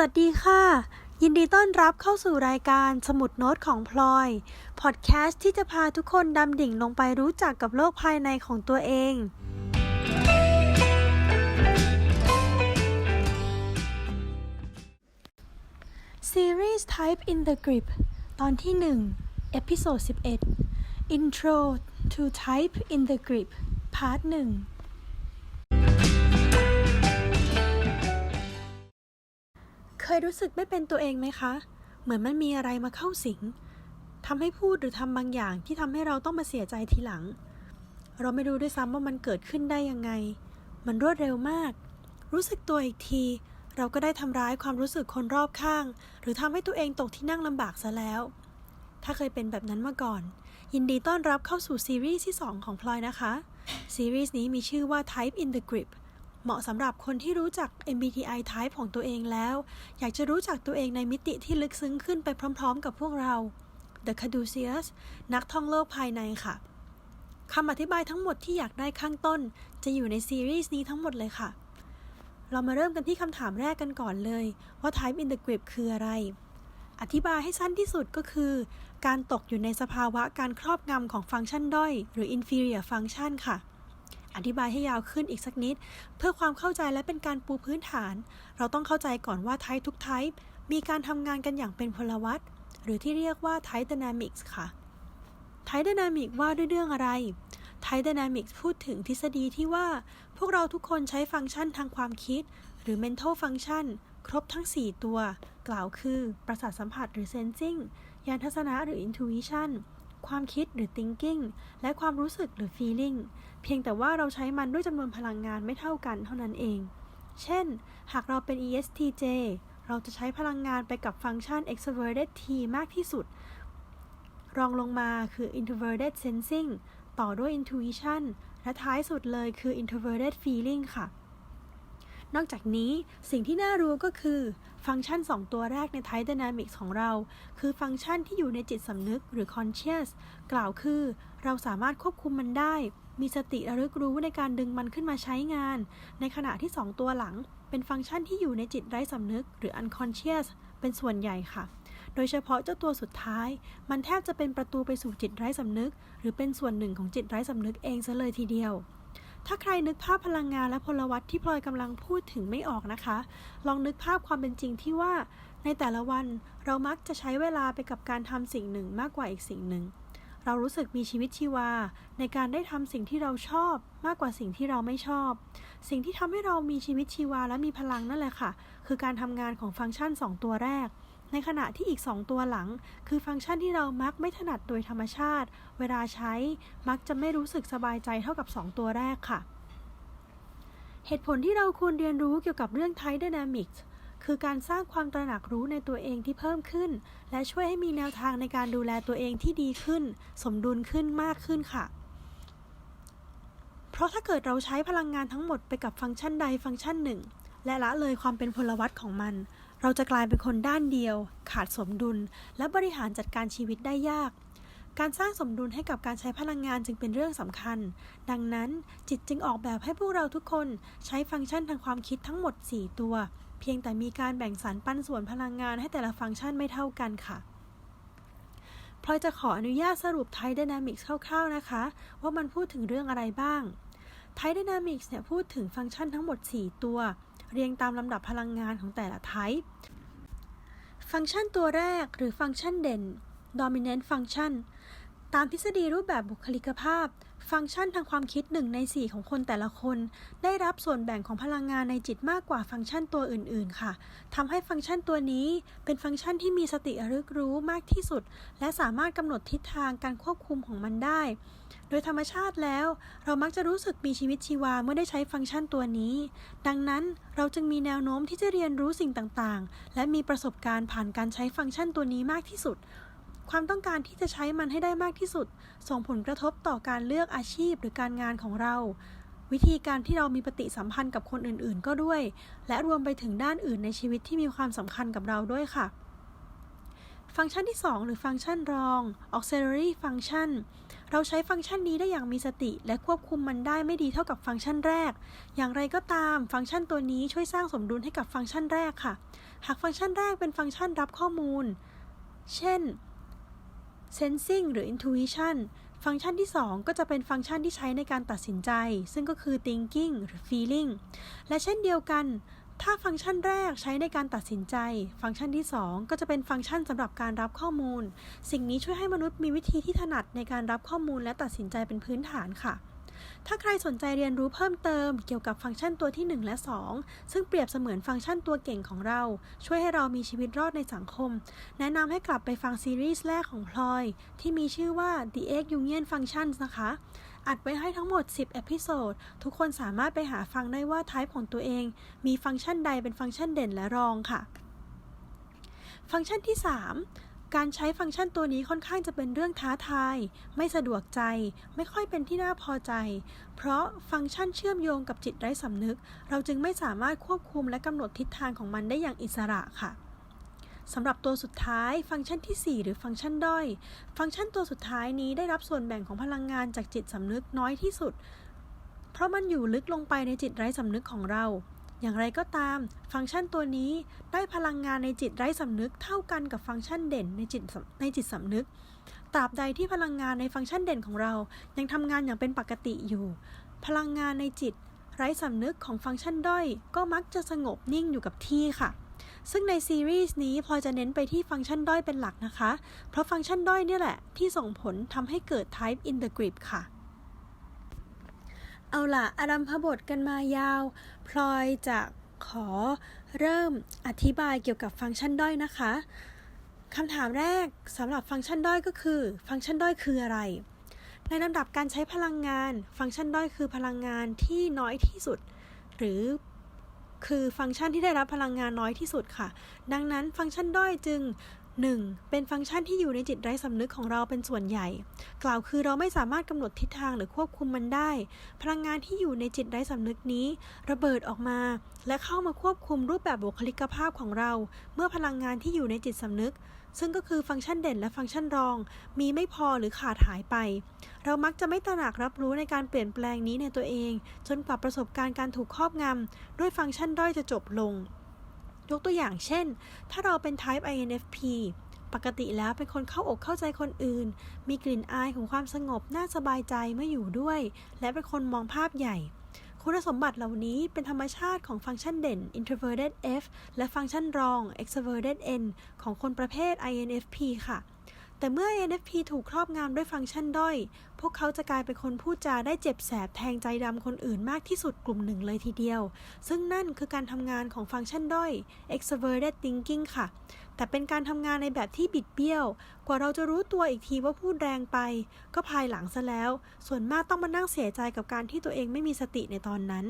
สวัสดีค่ะ ยินดีต้อนรับเข้าสู่รายการสมุดโน้ตของพลอย พอดแคสต์ที่จะพาทุกคนดำดิ่งลงไปรู้จักกับโลกภายในของตัวเองซีรีส์ Type in the Grip ตอนที่1เอพิโซด11 Intro to Type in the Grip พาร์ท1 เคยรู้สึกไม่เป็นตัวเองไหมคะ เหมือนมันมีอะไรมาเข้าสิงทำให้พูดหรือทำบางอย่างที่ทำให้เราต้องมาเสียใจทีหลัง เราไม่รู้ด้วยซ้ำว่ามันเกิดขึ้นได้ยังไง มันรวดเร็วมาก รู้สึกตัวอีกที เราก็ได้ทำร้ายความรู้สึกคนรอบข้าง หรือทำให้ตัวเองตกที่นั่งลำบากซะแล้ว ถ้าเคยเป็นแบบนั้นมาก่อน ยินดีต้อนรับเข้าสู่ซีรีส์ที่ 2 ของพลอยนะคะ ซีรีส์นี้มีชื่อว่า Type in the Grip เหมาะสำหรับคนที่รู้จัก MBTI Type ของตัวเองแล้ว อยากจะรู้จักตัวเองในมิติที่ลึกซึ้งขึ้นไปพร้อม ๆ กับพวกเรา The Caduceus นักท่องโลกภายในค่ะคำอธิบายทั้งหมดที่อยากได้ข้างต้น จะอยู่ในซีรีส์นี้ทั้งหมดเลยค่ะ เรามาเริ่มกันที่คำถามแรกกันก่อนเลย ว่า Type in the Grip คืออะไร อธิบายให้สั้นที่สุดก็คือ การตกอยู่ในสภาวะการครอบงำของฟังก์ชันด้อย หรือ inferior function ค่ะ อธิบายให้ยาวขึ้นอีกสักนิด เพื่อความเข้าใจและเป็นการปูพื้นฐาน เราต้องเข้าใจก่อนว่าไทป์ทุกไทป์มีการทำงานกันอย่างเป็นพลวัตหรือที่เรียกว่าไทป์ Dynamics ค่ะไทป์ Dynamic ว่าด้วยเรื่องอะไรไทป์ Dynamics พูดถึงทฤษฎีที่ว่า พวกเราทุกคนใช้ฟังก์ชันทางความคิด หรือ mental function ครบทั้ง 4 ตัว กล่าวคือ ประสาทสัมผัสหรือ sensing ยานทัศนะหรือ intuition ความคิดหรือ thinking และความรู้สึกหรือ feeling เพียงแต่ว่าเราใช้มันด้วยจำนวนพลังงานไม่เท่ากันเท่านั้นเอง เช่น หากเราเป็น ESTJ เราจะใช้พลังงานไปกับฟังก์ชัน extroverted T มากที่สุด รองลงมาคือ introverted sensing ต่อด้วย intuition และท้ายสุดเลยคือ introverted feeling ค่ะ นอกจากนี้สิ่งที่น่ารู้ก็คือ ฟังก์ชัน 2 ตัวแรกใน Type Dynamics ของเรา คือฟังก์ชันที่อยู่ในจิตสำนึกหรือ conscious กล่าวคือ เราสามารถควบคุมมันได้ มีสติระลึกรู้ในการดึงมันขึ้นมาใช้งาน ในขณะที่ 2 ตัวหลัง เป็นฟังก์ชันที่อยู่ในจิตไร้สำนึก หรือ unconscious เป็นส่วนใหญ่ค่ะ โดยเฉพาะเจ้าตัวสุดท้าย มันแทบจะเป็นประตูไปสู่จิตไร้สำนึก หรือเป็นส่วนหนึ่งของจิตไร้สำนึกเองซะเลยทีเดียว ถ้าใครนึกภาพพลังงานและพลวัตที่พลอยกำลังพูดถึงไม่ออกนะคะ ลองนึกภาพความเป็นจริงที่ว่า ในแต่ละวันเรามักจะใช้เวลาไปกับการทำสิ่งหนึ่งมากกว่าอีกสิ่งหนึ่ง เรารู้สึกมีชีวิตชีวา ในการได้ทำสิ่งที่เราชอบ มากกว่าสิ่งที่เราไม่ชอบ สิ่งที่ทำให้เรามีชีวิตชีวาและมีพลังนั่นแหละค่ะ คือการทำงานของฟังก์ชัน 2 ตัวแรก ในขณะที่อีก 2 ตัวหลัง คือฟังก์ชันที่เรามักไม่ถนัดโดยธรรมชาติ เวลาใช้มักจะไม่รู้สึกสบายใจเท่ากับ 2 ตัวแรกค่ะ เหตุผลที่เราควรเรียนรู้เกี่ยวกับเรื่อง Type Dynamics คือการสร้างความตระหนักรู้ในตัวเองที่เพิ่มขึ้น และช่วยให้มีแนวทางในการดูแลตัวเองที่ดีขึ้น สมดุลขึ้นมากขึ้นค่ะ เพราะถ้าเกิดเราใช้พลังงานทั้งหมดไปกับฟังก์ชันใดฟังก์ชันหนึ่ง และละเลยความเป็นพลวัตของมัน เราจะกลายเป็นคนด้านเดียว ขาดสมดุล และบริหารจัดการชีวิตได้ยาก การสร้างสมดุลให้กับการใช้พลังงานจึงเป็นเรื่องสำคัญ ดังนั้นจิตจึงออกแบบให้พวกเราทุกคนใช้ฟังก์ชันทางความคิดทั้งหมด 4 ตัว เพียงแต่มีการแบ่งสรรปันส่วนพลังงานให้แต่ละฟังก์ชันไม่เท่ากันค่ะพลอยจะขออนุญาตสรุป Type Dynamics คร่าวๆนะคะ ว่ามันพูดถึงเรื่องอะไรบ้าง Type Dynamics เนี่ยพูดถึงฟังก์ชันทั้งหมด 4 ตัว เรียงตามลำดับพลังงานของแต่ละ Type ฟังก์ชันตัวแรกหรือฟังก์ชันเด่น Dominant Function ตามทฤษฎีรูปแบบบุคลิกภาพ ฟังก์ชันทางความคิดหนึ่งใน 4 ของคนแต่ละคน ได้รับส่วนแบ่งของพลังงานในจิตมากกว่าฟังก์ชันตัวอื่น ๆ ค่ะทำให้ฟังก์ชันตัวนี้เป็นฟังก์ชันที่มีสติรึกรู้มากที่สุด และสามารถกำหนดทิศทางการควบคุมของมันได้ โดยธรรมชาติแล้ว เรามักจะรู้สึกมีชีวิตชีวาเมื่อได้ใช้ฟังก์ชันตัวนี้ ดังนั้นเราจึงมีแนวโน้มที่จะเรียนรู้สิ่งต่าง ๆ และมีประสบการณ์ผ่านการใช้ฟังก์ชันตัวนี้มากที่สุด ความต้องการที่จะใช้มันให้ได้มากที่สุด ส่งผลกระทบต่อการเลือกอาชีพหรือการงานของเรา วิธีการที่เรามีปฏิสัมพันธ์กับคนอื่นๆ ก็ด้วย และรวมไปถึงด้านอื่นในชีวิตที่มีความสำคัญกับเราด้วยค่ะ ฟังก์ชันที่ 2 หรือฟังก์ชันรอง auxiliary function เราใช้ฟังก์ชันนี้ได้อย่างมีสติ และควบคุมมันได้ไม่ดีเท่ากับฟังก์ชันแรก อย่างไรก็ตาม ฟังก์ชันตัวนี้ช่วยสร้างสมดุลให้กับฟังก์ชันแรกค่ะ หากฟังก์ชันแรกเป็นฟังก์ชันรับข้อมูล เช่น sensing หรือ intuition ฟังก์ชันที่ 2 ก็จะเป็นฟังก์ชันที่ใช้ในการตัดสินใจ ซึ่งก็คือ thinking หรือ feeling และเช่นเดียวกัน ถ้าฟังก์ชันแรกใช้ในการตัดสินใจ ฟังก์ชันที่ 2 ก็จะเป็นฟังก์ชันสำหรับการรับข้อมูล สิ่งนี้ช่วยให้มนุษย์มีวิธีที่ถนัดในการรับข้อมูลและตัดสินใจเป็นพื้นฐานค่ะ ถ้าใครสนใจเรียนรู้เพิ่มเติมเกี่ยวกับฟังก์ชันตัวที่ 1 และ 2 ซึ่งเปรียบเสมือนฟังก์ชันตัวเก่งของเรา ช่วยให้เรามีชีวิตรอดในสังคม แนะนำให้กลับไปฟังซีรีส์แรกของพลอย ที่มีชื่อว่า The Egg Union Functions นะคะ อัดไว้ให้ทั้งหมด 10 เอพิโซด ทุกคนสามารถไปหาฟังได้ว่า type ของตัวเอง มีฟังก์ชันใดเป็นฟังก์ชันเด่นและรองค่ะ ฟังก์ชันที่ 3 การใช้ฟังก์ชันตัวนี้ค่อนข้างจะเป็นเรื่องท้าทาย ไม่สะดวกใจ ไม่ค่อยเป็นที่น่าพอใจ เพราะฟังก์ชันเชื่อมโยงกับจิตไร้สำนึก เราจึงไม่สามารถควบคุมและกำหนดทิศทางของมันได้อย่างอิสระค่ะสำหรับตัวสุดท้าย ฟังก์ชันที่ 4 หรือฟังก์ชันด้อย ฟังก์ชันตัวสุดท้ายนี้ได้รับส่วนแบ่งของพลังงานจากจิตสำนึกน้อยที่สุด เพราะมันอยู่ลึกลงไปในจิตไร้สำนึกของเรา อย่างไรก็ตาม ฟังก์ชันตัวนี้ได้พลังงานในจิตไร้สำนึกเท่ากันกับฟังก์ชันเด่นในจิตในจิตสำนึก ตราบใดที่พลังงานในฟังก์ชันเด่นของเรา ยังทำงานอย่างเป็นปกติอยู่ พลังงานในจิตไร้สำนึกของฟังก์ชันด้อย ก็มักจะสงบนิ่งอยู่กับที่ค่ะ ซึ่งในซีรีส์นี้พอจะเน้นไปที่ฟังก์ชันด้อยเป็นหลักนะคะ เพราะฟังก์ชันด้อยนี่แหละที่ส่งผลทำให้เกิด type in the grip ค่ะ เอาล่ะอารัมพบทกันมายาว พลอยจะขอเริ่มอธิบายเกี่ยวกับฟังก์ชันด้อยนะคะคำถามแรกสำหรับฟังก์ชันด้อยก็คือ ฟังก์ชันด้อยคืออะไร ในลำดับการใช้พลังงาน ฟังก์ชันด้อยคือพลังงานที่น้อยที่สุด หรือคือฟังก์ชันที่ได้รับพลังงานน้อยที่สุดค่ะ ดังนั้นฟังก์ชันด้อยจึง 1. เป็นฟังก์ชันที่อยู่ในจิตไร้สำนึกของเราเป็นส่วนใหญ่ กล่าวคือเราไม่สามารถกำหนดทิศทางหรือควบคุมมันได้ พลังงานที่อยู่ในจิตไร้สำนึกนี้ ระเบิดออกมา และเข้ามาควบคุมรูปแบบบุคลิกภาพของเรา เมื่อพลังงานที่อยู่ในจิตสำนึก ซึ่งก็คือฟังก์ชันเด่นและฟังก์ชันรอง มีไม่พอหรือขาดหายไป เรามักจะไม่ตระหนักรับรู้ในการเปลี่ยนแปลงนี้ในตัวเอง จนกว่าประสบการณ์การถูกครอบงำด้วยฟังก์ชันด้อยจะจบลง ยกตัวอย่างเช่น ถ้าเราเป็น type INFP ปกติแล้วเป็นคนเข้าอกเข้าใจคนอื่น มีกลิ่นอายของความสงบน่าสบายใจเมื่ออยู่ด้วย และเป็นคนมองภาพใหญ่ คุณสมบัติเหล่านี้เป็นธรรมชาติของฟังก์ชันเด่น introverted F และฟังก์ชันรอง extroverted N ของคนประเภท INFP ค่ะ แต่เมื่อ INFP ถูกครอบงำด้วยฟังก์ชันด้อย พวกเขาจะกลายเป็นคนพูดจาได้เจ็บแสบแทงใจดำคนอื่นมากที่สุดกลุ่มหนึ่งเลยทีเดียว ซึ่งนั่นคือการทำงานของฟังก์ชันด้อย extroverted thinking ค่ะ แต่เป็นการทำงานในแบบที่บิดเบี้ยว กว่าเราจะรู้ตัวอีกทีว่าพูดแรงไป ก็ภายหลังซะแล้ว ส่วนมากต้องมานั่งเสียใจกับการที่ตัวเองไม่มีสติในตอนนั้น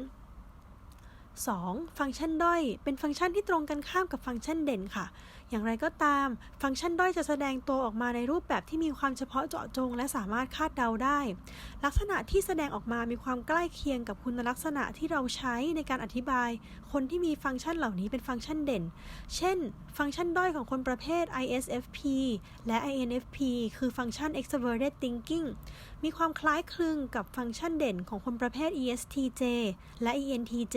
2. ฟังก์ชันด้อย เป็นฟังก์ชันที่ตรงกันข้ามกับฟังก์ชันเด่นค่ะ อย่างไรก็ตาม ฟังก์ชันด้อยจะแสดงตัวออกมาในรูปแบบที่มีความเฉพาะเจาะจง และสามารถคาดเดาได้ ลักษณะที่แสดงออกมามีความใกล้เคียงกับคุณลักษณะที่เราใช้ในการอธิบาย คนที่มีฟังก์ชันเหล่านี้เป็นฟังก์ชันเด่น เช่น ฟังก์ชันด้อยของคนประเภท ISFP และ INFP คือฟังก์ชัน extroverted thinking มีความคล้ายคลึงกับฟังก์ชันเด่นของคนประเภท ESTJ และ ENTJ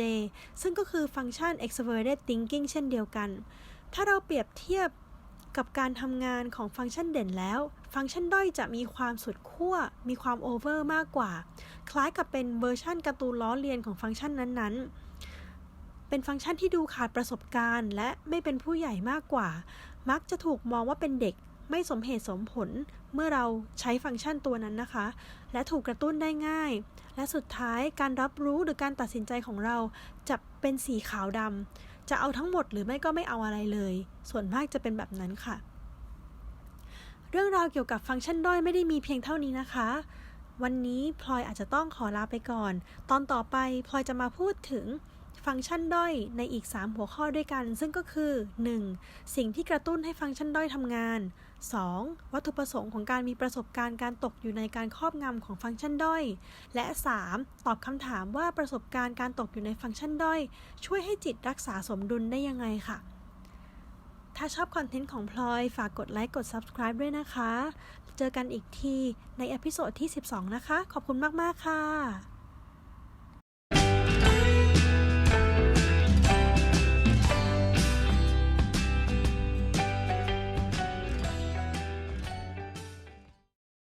ซึ่งก็คือฟังก์ชัน extroverted thinking เช่นเดียวกัน ถ้าเราเปรียบเทียบกับการทำงานของฟังก์ชันเด่นแล้ว ฟังก์ชันด้อยจะมีความสุดขั้ว มีความโอเวอร์มากกว่า คล้ายกับเป็นเวอร์ชั่นการ์ตูนล้อเลียนของฟังก์ชันนั้นๆเป็นฟังก์ชันที่ดูขาดประสบการณ์ และไม่เป็นผู้ใหญ่มากกว่า มักจะถูกมองว่าเป็นเด็ก ไม่สมเหตุสมผล เมื่อเราใช้ฟังก์ชันตัวนั้นนะคะ และถูกกระตุ้นได้ง่าย และสุดท้ายการรับรู้หรือการตัดสินใจของเราจะเป็นสีขาวดำจะเอาทั้งหมดหรือไม่ก็ไม่เอาอะไรเลย ส่วนมากจะเป็นแบบนั้นค่ะ เรื่องราวเกี่ยวกับฟังก์ชันด้อยไม่ได้มีเพียงเท่านี้นะคะ วันนี้พลอยอาจจะต้องขอลาไปก่อน ตอนต่อไปพลอยจะมาพูดถึง ฟังก์ชันด้อยในอีก 3 หัวข้อด้วยกัน ซึ่งก็คือ 1. สิ่งที่กระตุ้นให้ฟังก์ชันด้อยทำงาน 2. วัตถุประสงค์ของการมีประสบการณ์การตกอยู่ในการครอบงำของฟังก์ชันด้อย และ 3. ตอบคำถามว่าประสบการณ์การตกอยู่ในฟังก์ชันด้อย ช่วยให้จิตรักษาสมดุลได้ยังไงค่ะ ถ้าชอบคอนเทนต์ของพลอย ฝากกดไลค์กด subscribe ด้วยนะคะ เจอกันอีกทีในเอพิโซดที่ 12 นะคะ ขอบคุณมาก ๆ ค่ะ